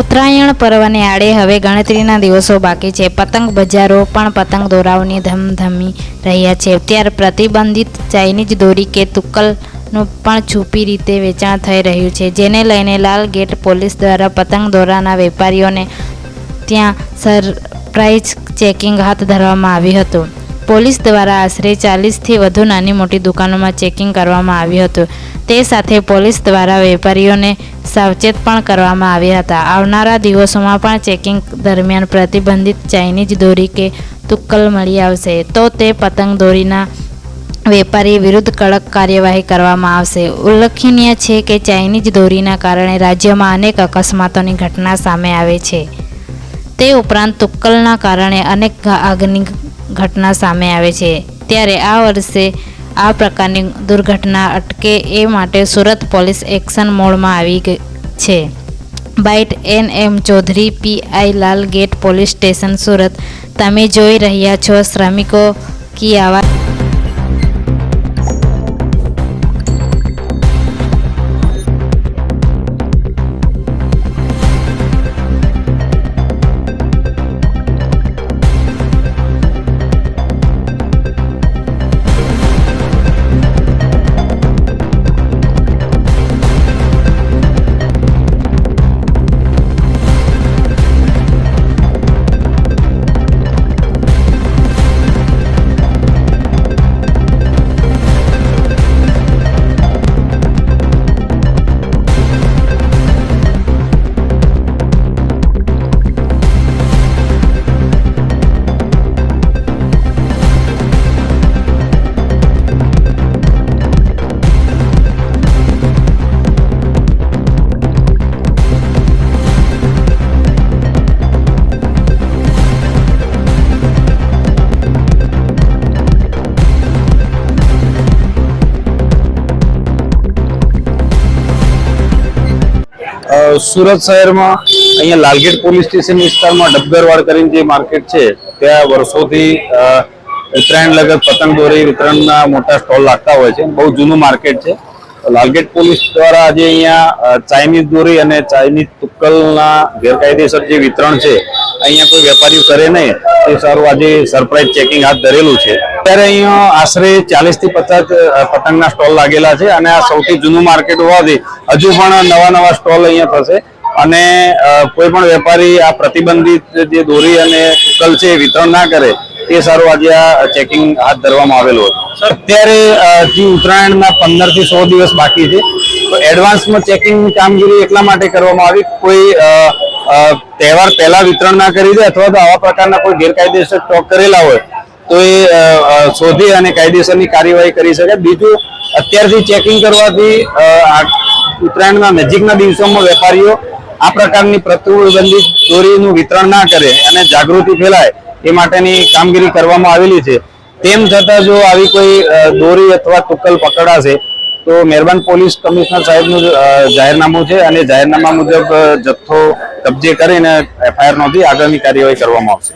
ઉત્તરાયણ પર્વને આડે હવે ગણતરીના દિવસો બાકી છે. પતંગ બજારો પણ પતંગ દોરાઓની ધમધમી રહ્યા છે. ત્યારે પ્રતિબંધિત ચાઇનીઝ દોરી કે તુક્કલનું પણ છુપી રીતે વેચાણ થઈ રહ્યું છે. જેને લઈને લાલ ગેટ પોલીસ દ્વારા પતંગ દોરાના વેપારીઓને ત્યાં સરપ્રાઇઝ ચેકિંગ હાથ ધરવામાં આવ્યું હતું. પોલીસ દ્વારા આશરે ચાલીસથી વધુ નાની મોટી દુકાનોમાં ચેકિંગ કરવામાં આવ્યું હતું. તે સાથે પોલીસ દ્વારા વેપારીઓને સાવચેત પણ કરવામાં આવ્યા હતા. આવનારા દિવસોમાં પણ ચેકિંગ દરમિયાન પ્રતિબંધિત ચાઇનીઝ દોરી કે તુક્કલ મળી આવશે, તો તે પતંગ દોરીના વેપારી વિરુદ્ધ કડક કાર્યવાહી કરવામાં આવશે. ઉલ્લેખનીય છે કે ચાઇનીઝ દોરીના કારણે રાજ્યમાં અનેક અકસ્માતોની ઘટના સામે આવે છે. તે ઉપરાંત તુક્કલના કારણે અનેક આગની ઘટના સામે આવે છે. ત્યારે આ વર્ષે આ પ્રકારની દુર્ઘટના અટકે એ માટે સુરત પોલીસ એક્શન મોડમાં આવી ગઈ છે. Bite N M Chaudhary PI Lal Gate police station Surat. તમે જોઈ રહ્યા છો શ્રમિકો કી આવાજ સુરત શહેરમાં અહીંયા લાલગેટ પોલીસ સ્ટેશન વિસ્તારમાં ડબગરવાડ કરીને જે માર્કેટ છે, ત્યાં વર્ષોથી ઉત્તરાયણ લગત, પતંગ દોરી વિતરણના મોટા સ્ટોલ લાગતા હોય છે. બહુ જૂનું માર્કેટ છે. લાલગેટ પોલીસ દ્વારા આજે અહીંયા ચાઇનીઝ દોરી અને ચાઇનીઝ તુક્કલના ગેરકાયદેસર જે વિતરણ છે, અહીંયા કોઈ વેપારીઓ કરે નહીં. તે સારું આજે સરપ્રાઇઝ ચેકિંગ હાથ ધરેલું છે. ત્યારે અહીંયા આશરે ચાલીસથી પચાસ પતંગના સ્ટોલ લાગેલા છે અને આ સૌથી જૂનું માર્કેટ હોવાથી હજુ પણ નવા નવા સ્ટોલ અહીંયા થશે. અને કોઈ પણ વેપારી આ પ્રતિબંધિત જે દોરી અને તુક્કલ છે એ વિતરણ ના કરે તે સારું આજે આ ચેકિંગ હાથ ધરવામાં આવેલું હતું. અત્યારે જે ઉત્તરાયણના પંદરથી સો દિવસ બાકી છે. તો એડવાન્સમાં ચેકિંગ કામગીરી એટલા માટે કરવામાં આવી કોઈ તહેવાર પહેલા વિતરણ ના કરી દે અથવા તો આવા પ્રકારના કોઈ ગેરકાયદેસર સ્ટોક કરેલા હોય તો એ શોધી અને કાયદેસરની કાર્યવાહી કરી શકે. બીજું અત્યારથી ચેકિંગ કરવાથી ઉત્તરાયણના નજીકના દિવસોમાં વેપારીઓ આ પ્રકારની પ્રતિબંધિત દોરીનું વિતરણ ના કરે અને જાગૃતિ ફેલાય એ માટેની કામગીરી કરવામાં આવેલી છે. તેમ છતાં જો આવી કોઈ દોરી અથવા તુક્કલ પકડાશે, તો મહેરબાન પોલીસ કમિશનર સાહેબનું જાહેરનામું છે અને જાહેરનામા મુજબ જથ્થો કબજે કરીને એફઆઈઆર નોંધી આગળની કાર્યવાહી કરવામાં આવશે.